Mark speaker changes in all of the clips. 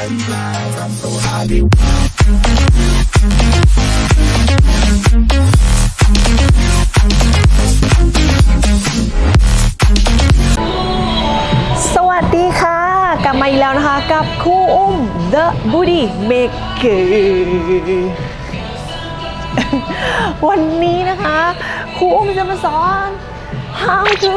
Speaker 1: สวัสดีค่ะ กลับมาอีกแล้วนะคะ กับครูอุ้ม The Booty Maker วันนี้นะคะครูอุ้มจะมาสอน how to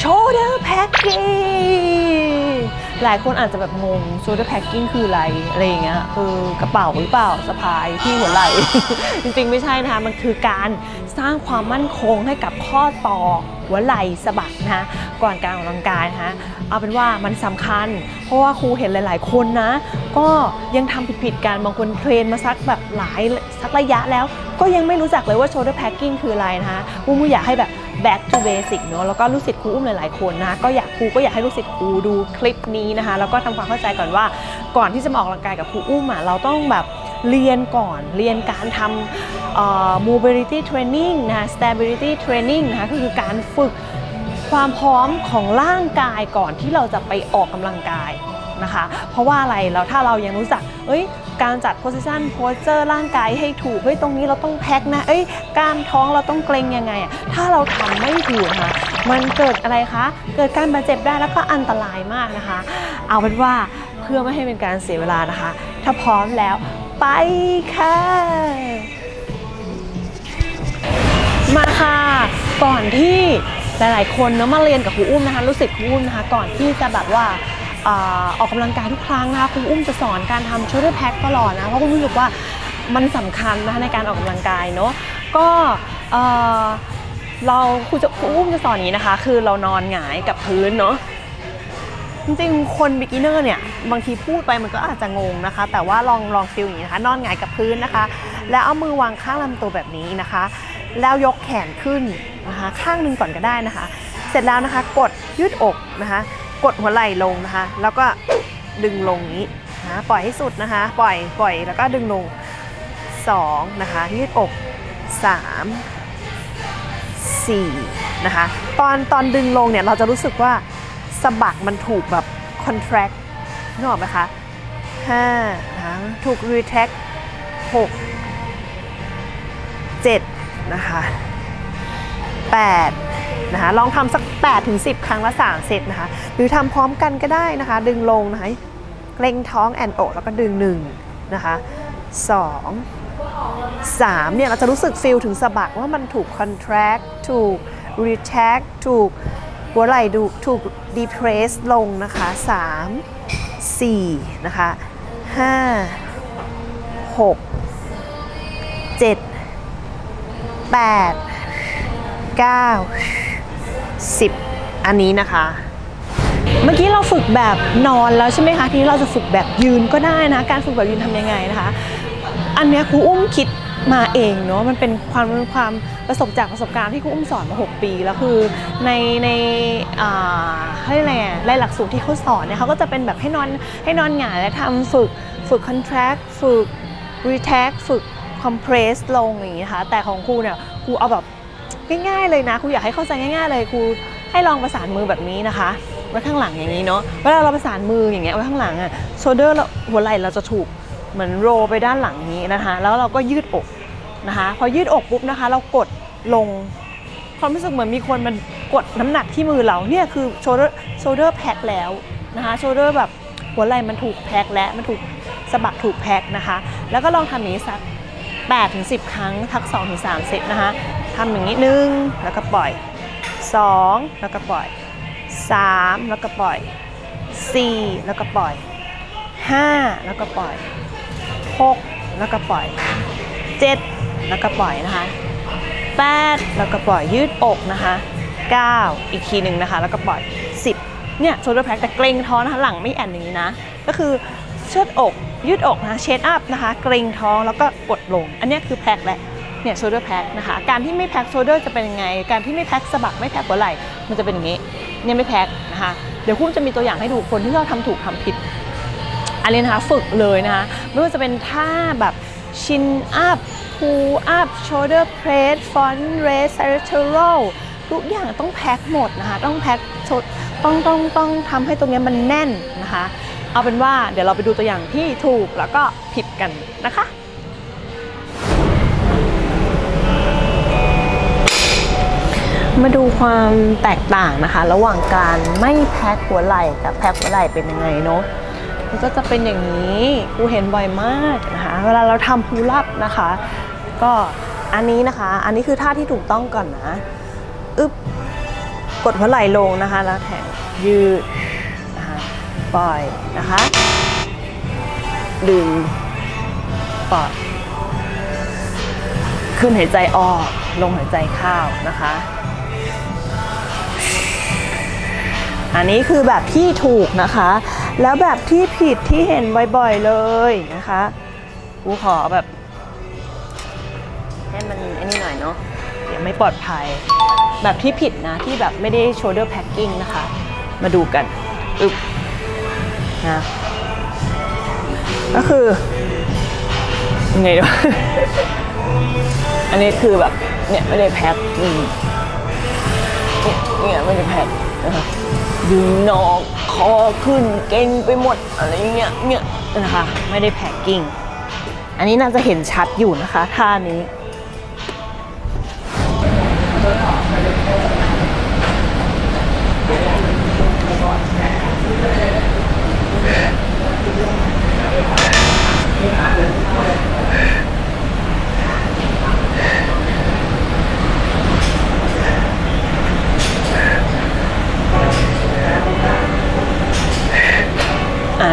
Speaker 1: shoulder packing หลายคนอาจจะแบบงง shoulder packing คืออะไรอะไรอย่างเงี้ยเออกระเป๋าหรือเปล่าสะพายที่หัวไหล่ จริงๆไม่ใช่นะคะ มันคือการสร้างความมั่นคงให้กับข้อต่อหัวไหล่สะบักนะคะก่อนการออกกำลังกายนะคะเอาเป็นว่ามันสำคัญ เพราะว่าครูเห็นหลาย ๆ คนนะ ก็ยังทำผิดๆกันบางคนเทรนมาสักแบบหลายสักระยะแล้ว ก็ยังไม่รู้จักเลยว่า shoulder packing คืออะไรนะคะอุ้มอยากให้แบบ back to basic เนอะแล้วก็ลูกศิษย์ครูอุ้มหลายๆคนนะก็อยากครูก็อยากให้ลูกศิษย์ครูดูคลิปนี้นะคะ แล้วก็ทำความเข้าใจก่อนว่าก่อนที่จะมาออกกำลังกายกับครูอุ้มอะเราต้องแบบเรียนก่อนเรียนการทำเอ่อ mobility training นะคะ stability training นะคะก็คือการฝึกความพร้อมของร่างกายก่อนที่เราจะไปออกกำลังกายนะคะ เพราะว่าอะไรแล้วถ้าเรายังรู้จัก เอ้ย การจัด position posture ร่างกายให้ถูกเฮ้ยตรงนี้เราต้องแพ็คนะเอ้ยกล้ามท้องเราต้องเกรงยังไงอะถ้าเราทำไม่ถูกนะคะมันเกิดอะไรคะ เกิดการบาดเจ็บได้แล้วก็อันตรายมากนะคะ เอาเป็นว่าเพื่อไม่ให้เป็นการเสียเวลานะคะ ถ้าพร้อมแล้วไปค่ะ มาค่ะ ก่อนที่หลาย ๆ คนเนาะมาเรียนกับครูอุ้มนะคะ รู้สึกครูอุ้มนะคะ ก่อนที่จะแบบว่า อออกกำลังกายทุกครั้งนะคะครูอุ้มจะสอนการทำ shoulder pack ตลอดนะเพราะครูรู้สึกว่ามันสำคัญนะคะในการออกกำลังกายเนาะก็เราครูจะครูอุ้มจะสอนนี้นะคะ คือเรานอนหงายกับพื้นเนาะจริงๆ คน beginner เนี่ยบางทีพูดไปมันก็อาจจะงงนะคะ แต่ว่าลองลองฟิลอย่างนี้นะคะ นอนหงายกับพื้นนะคะ แล้วเอามือวางข้างลำตัวแบบนี้นะคะ แล้วยกแขนขึ้นนะคะ ข้างหนึ่งก่อนก็ได้นะคะ เสร็จแล้วนะคะ กดยืดอกนะคะ กดหัวไหล่ลงนะคะ แล้วก็ดึงลงนี้นะปล่อยให้สุดนะคะ ปล่อยปล่อยแล้วก็ดึงลง2นะคะยืดอก3 4นะคะตอนตอนดึงลงเนี่ยเราจะรู้สึกว่าสะบักมันถูกแบบ contract นึกออกไหมคะ5นะคะถูก retract 6 7นะคะ8 นะคะลองทำสัก8ถึง10 ครั้งละ 3 เซตนะคะ หรือทำพร้อมกันก็ได้นะคะ ดึงลงนะคะเกรงท้องแอนอกแล้วก็ดึง1นะคะ2 3เนี่ยเราจะรู้สึกฟิลถึงสะบักว่ามันถูก contract ถูก retract ถูกหัวไหล่ดูถูก depress ลงนะคะ 3 4นะคะ5 6 7 8 9 10 อันนี้นะคะ เมื่อกี้เราฝึกแบบนอนแล้วใช่ไหมคะ ทีนี้เราจะฝึกแบบยืนก็ได้นะ การฝึกแบบยืนทำยังไงนะคะ อันเนี้ยครูอุ้มคิดมาเองเนาะมันเป็นความความประสบจากประสบการณ์ที่ครูอุ้มสอนมา 6 ปีแล้วคือในในอ่าให้อะไรอะรายหลักสูตรที่เขาสอนเนี่ยเขาก็จะเป็นแบบให้นอนให้นอนหงายและทำฝึกฝึก contract ฝึก retract ฝึก compress ลงอย่างนี้นะคะแต่ของครูเนี่ยครูเอาแบบ ง่ายๆเลยนะครูอยากให้เข้าใจง่ายๆเลยครูให้ลองประสานมือแบบนี้นะคะไว้ข้างหลังอย่างนี้เนาะเวลาเราประสานมืออย่างเงี้ยไว้ข้างหลังอะโชเดอร์หัวไหล่เราจะถูกเหมือนโรไปด้านหลังนี้นะคะ แล้วเราก็ยืดอกนะคะ พอยืดอกปุ๊บนะคะ เรากดลงความรู้สึกเหมือนมีคนมันกดน้ำหนักที่มือเราเนี่ยคือ shoulder shoulder pack แล้วนะคะ shoulder แบบหัวไหล่มันถูกแพ็คและมันถูกสะบักถูกแพ็คนะคะ แล้วก็ลองทำนี้สัก8ถึง10 ครั้งทัก2ถึง3เซตนะคะ ทำอย่างนี้หนึ่งแล้วก็ปล่อย2แล้วก็ปล่อย3แล้วก็ปล่อย4แล้วก็ปล่อย5แล้วก็ปล่อย6แล้วก็ปล่อย7แล้วก็ปล่อยนะคะ8แล้วก็ปล่อยยืดอกนะคะ9อีกทีหนึ่งนะคะ แล้วก็ปล่อย10เนี่ยโชเดอร์แพ็คแต่เกรงท้องนะคะหลังไม่แอนอย่างนี้นะ ก็คือเชิดอกยืดอกนะคะเชดอัพนะคะ เกรงท้องแล้วก็กดลง อันนี้คือแพ็คแหละ เนี่ยโชเดอร์แพ็คนะคะ การที่ไม่แพ็คโชเดอร์จะเป็นยังไง การที่ไม่แพ็คสะบักไม่แพ็คหัวไหล่มันจะเป็นอย่างนี้เนี่ยไม่แพ็คนะคะเดี๋ยวคุณจะมีตัวอย่างให้ดูคนที่เราทำถูกทำผิด อันนี้นะคะฝึกเลยนะคะไม่ว่าจะเป็นท่าแบบชินอัพพูอัพโชเดอร์เพรสฟอนเรส r เ t อรัลทุกอย่างต้องแพ็คหมดนะคะต้องแพ็คต้องต้องต้องทำให้ตรงเนี้ยมันแน่นนะคะ เอาเป็นว่าเดี๋ยวเราไปดูตัวอย่างที่ถูกแล้วก็ผิดกันนะคะ มาดูความแตกต่างนะคะ ระหว่างการไม่แพ็คหัวไหล่กับแพ็คหัวไหล่เป็นยังไงเนาะมันก็จะเป็นอย่างนี้กูเห็นบ่อยมากนะคะเวลาเราทำพูลับนะคะ ก็อันนี้นะคะ อันนี้คือท่าที่ถูกต้องก่อนนะอึบกดหัวไหล่ลงนะคะ แล้วแข็งยืดนะคะปล่อยนะคะ ดึงปล่อยขึ้นหายใจออก ลงหายใจเข้านะคะ อันนี้คือแบบที่ถูกนะคะ แล้วแบบที่ผิดที่เห็นบ่อยๆเลยนะคะกูขอแบบ ให้มันอ้นี่หน่อยเนาะเดี๋ยวไม่ปลอดภัย แบบที่ผิดนะที่แบบไม่ได้ shoulder packing นะคะ มาดูกันอึบนะก็คือยังไงดีวะอันนี้คือแบบเนี่ยไม่ได้แพ็คอืมเนี่ยไม่ได้แพ็คนะคะ ดึงหนอกคอขึ้นเก่งไปหมดอะไรเงี้ยเนี่ยนะคะ ไม่ได้แพ็คกิ้ง อันนี้น่าจะเห็นชัดอยู่นะคะ ท่านี้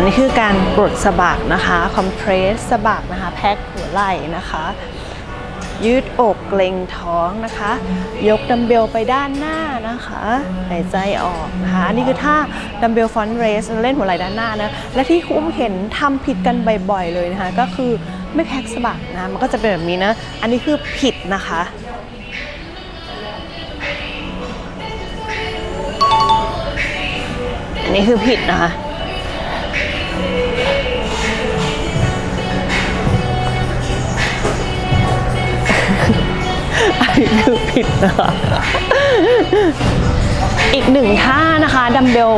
Speaker 1: นี่คือการปลดสะบักนะคะคอมเพรสสะบักนะคะแพ็คหัวไหล่นะคะ ยืดอกเกรงท้องนะคะ ยกดัมเบลไปด้านหน้านะคะหายใจออกนะคะอันนี้คือท่าดัมเบลฟอนเรสเล่นหัวไหล่ด้านหน้านะและที่คุ้มเห็นทำผิดกันบ่อยๆเลยนะคะก็คือไม่แพ็คสะบักนะมันก็จะเป็นแบบนี้นะ อันนี้คือผิดนะคะอันนี้คือผิดนะคะ อันนี้คือผิดนะคะอีกหนึ่งท่านะคะดัมเบล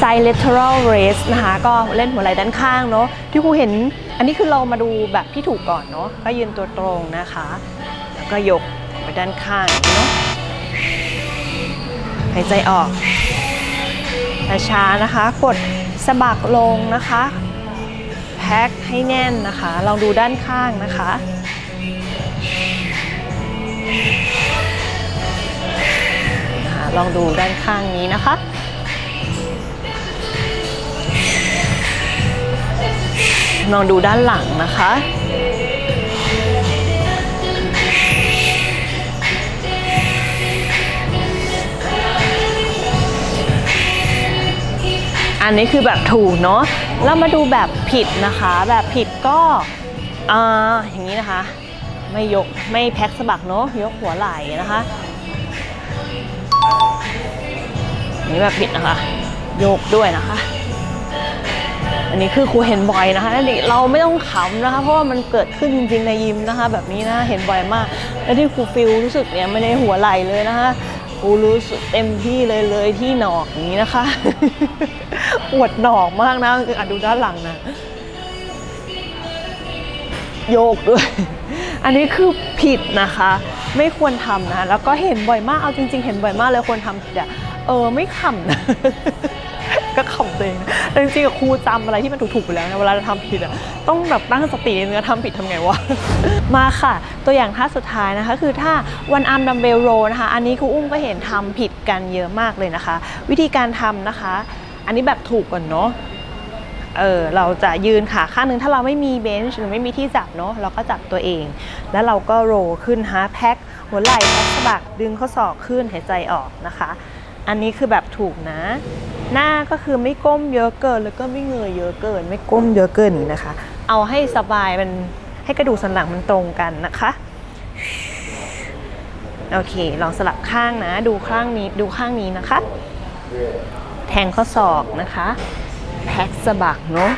Speaker 1: side lateral raise นะคะ ก็เล่นหัวไหล่ด้านข้างเนาะที่ครูเห็นอันนี้คือเรามาดูแบบที่ถูกก่อนเนาะก็ยืนตัวตรงนะคะ แล้วก็ยกไปด้านข้างเนาะหายใจออกช้าๆนะคะ กดสะบักลงนะคะ แพ็คให้แน่นนะคะ ลองดูด้านข้างนะคะ ลองดูด้านข้างนี้นะคะลองดูด้านหลังนะคะ อันนี้คือแบบถูกเนาะเรามาดูแบบผิดนะคะ แบบผิดก็ อ่า อย่างนี้นะคะ ไม่ยกไม่แพ็คสะบักเนาะยกหัวไหล่นะคะอันนี้แบบผิดนะคะ โยกด้วยนะคะ อันนี้คือครูเห็นบ่อยนะคะนี่เราไม่ต้องขำนะคะ เพราะว่ามันเกิดขึ้นจริงในยิมนะคะ แบบนี้นะเห็นบ่อยมาก แล้วที่ครูฟิลรู้สึกเนี่ยไม่ได้หัวไหล่เลยนะคะครูรู้สึกเต็มที่เลยเลยที่หนอกนี้นะคะปวดหนอกมากนะคืออะดูด้านหลังนะโยกด้วย อันนี้คือผิดนะคะ ไม่ควรทำนะ แล้วก็เห็นบ่อยมาก เอาจริง ๆ เห็นบ่อยมากเลยคนทำผิดอะเออไม่ขำนะก็ขำตัวเองนะแต่จริงๆครูจำอะไรที่มันถูกๆไปแล้วนะเวลาเราทำผิดอะต้องแบบตั้งสติในเนื้อทำผิดทำไงวะ มาค่ะ ตัวอย่างท่าสุดท้ายนะคะ คือท่าวันอาร์มดัมเบลโรนะคะ อันนี้ครูอุ้มก็เห็นทำผิดกันเยอะมากเลยนะคะ วิธีการทำนะคะ อันนี้แบบถูกก่อนเนาะ เออเราจะยืนขาข้างนึงถ้าเราไม่มีเบนช์หรือไม่มีที่จับเนาะเราก็จับตัวเอง แล้วเราก็โรขึ้นฮะแพ็คหัวไหล่แพ็คสะบักดึงข้อศอกขึ้นหายใจออกนะคะ อันนี้คือแบบถูกนะ หน้าก็คือไม่ก้มเยอะเกินแล้วก็ไม่เงยเยอะเกิน ไม่ก้มเยอะเกินนี้นะคะ เอาให้สบายมันให้กระดูกสันหลังมันตรงกันนะคะโอเค ลองสลับข้างนะ ดูข้างนี้ ดูข้างนี้นะคะ แทงข้อศอกนะคะ แพ็คสะบักเนาะ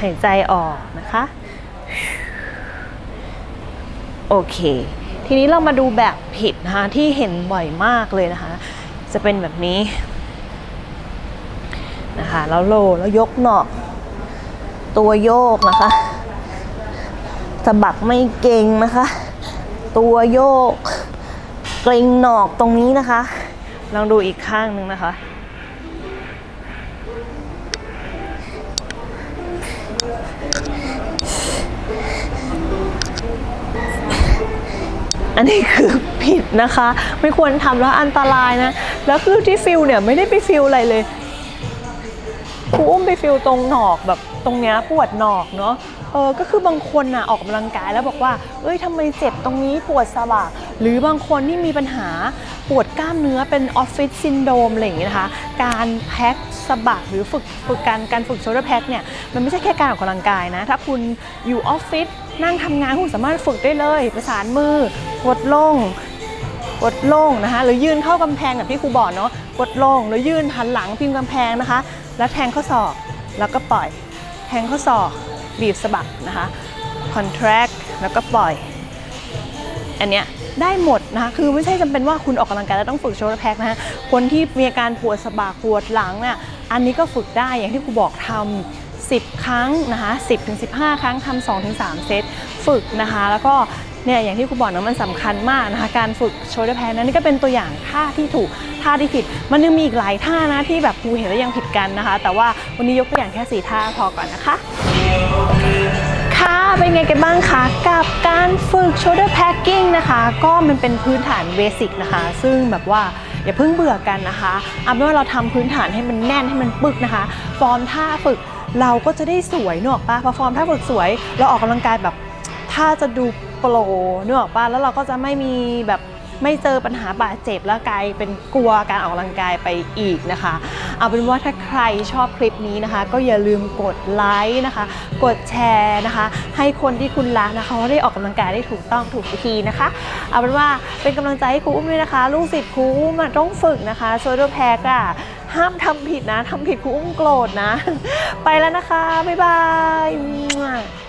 Speaker 1: หายใจออกนะคะ โอเค ทีนี้เรามาดูแบบผิดนะคะที่เห็นบ่อยมากเลยนะคะ จะเป็นแบบนี้นะคะแล้วโลแล้วยกหนอก ตัวโยกนะคะสะบักไม่เก่งนะคะ ตัวโยก เกรงหนอกตรงนี้นะคะ ลองดูอีกข้างหนึ่งนะคะ อันนี้คือผิดนะคะ ไม่ควรทำแล้วอันตรายนะ แล้วคือที่ฟิลเนี่ยไม่ได้ไปฟิลอะไรเลยครูอุ้มไปฟิลตรงหนอกแบบตรงเนี้ยปวดหนอกเนาะ เออก็คือบางคนน่ะออกกำลังกายแล้วบอกว่า เอ้ยทำไมเจ็บตรงนี้ปวดสะบักหรือบางคนที่มีปัญหาปวดกล้ามเนื้อเป็นออฟฟิศซินโดรมอะไรอย่างเงี้ยนะคะ การแพ็คสะบักหรือฝึกฝึกการการฝึกโชเดอร์แพ็คเนี่ยมันไม่ใช่แค่การออกกำลังกายนะ ถ้าคุณอยู่ออฟฟิศนั่งทำงานคุณสามารถฝึกได้เลยประสานมือกดลงกดลงนะคะ หรือยืนเข้ากำแพงแบบที่ครูบอกเนาะกดลงหรือยืนหันหลังพิงกำแพงนะคะ แล้วแทงข้อศอกแล้วก็ปล่อย แทงข้อศอก บีบสะบักนะคะ contract แล้วก็ปล่อย อันเนี้ยได้หมดนะคะ คือไม่ใช่จำเป็นว่าคุณออกกำลังกายแล้วต้องฝึกโชว์แพ็กนะะคนที่มีอาการปวดสะบักปวดหลังเนี่ย อันนี้ก็ฝึกได้อย่างที่ครูบอกทำ10 ครั้งนะคะ10ถึง15 ครั้งทำ2ถึง3เซตฝึกนะคะ แล้วก็เนี่ยอย่างที่ครูบอกนะมันสำคัญมากนะคะการฝึกโชว์แพ็กนั้นนี่ก็เป็นตัวอย่างท่าที่ถูกท่าที่ผิด มันยังมีอีกหลายท่านะที่แบบครูเห็นแล้วยังผิดกันนะคะ แต่ว่าวันนี้ยกตัวอย่างแค่สี่ท่าพอก่อนนะคะ ค่ะเป็นไงกันบ้างคะกับการฝึก shoulder packing นะคะ ก็มันเป็นพื้นฐานเบสิกนะคะ ซึ่งแบบว่าอย่าเพิ่งเบื่อกันนะคะเอาเป็นว่าเราทำพื้นฐานให้มันแน่นให้มันปึกนะคะ ฟอร์มท่าฝึกเราก็จะได้สวยเนกออกปะพอฟอร์มท่าฝึกสวย เราออกกำลังกายแบบท่าจะดูโปรเนกออกปะแล้วเราก็จะไม่มีแบบ ไม่เจอปัญหาบาดเจ็บแล้วกลายเป็นกลัวการออกกำลังกายไปอีกนะคะ เอาเป็นว่าถ้าใครชอบคลิปนี้นะคะ ก็อย่าลืมกดไลค์นะคะ กดแชร์นะคะ ให้คนที่คุณรักนะคะเขาได้ออกกำลังกายได้ถูกต้องถูกวิธีนะคะ เอาเป็นว่าเป็นกำลังใจให้ครูอุ้มด้วยนะคะ ลูกศิษย์ครูอุ้มอะต้องฝึกนะคะโซเดอร์แพกอะห้ามทำผิดนะทำผิดครูอุ้มโกรธนะ ไปแล้วนะคะ บ๊ายบาย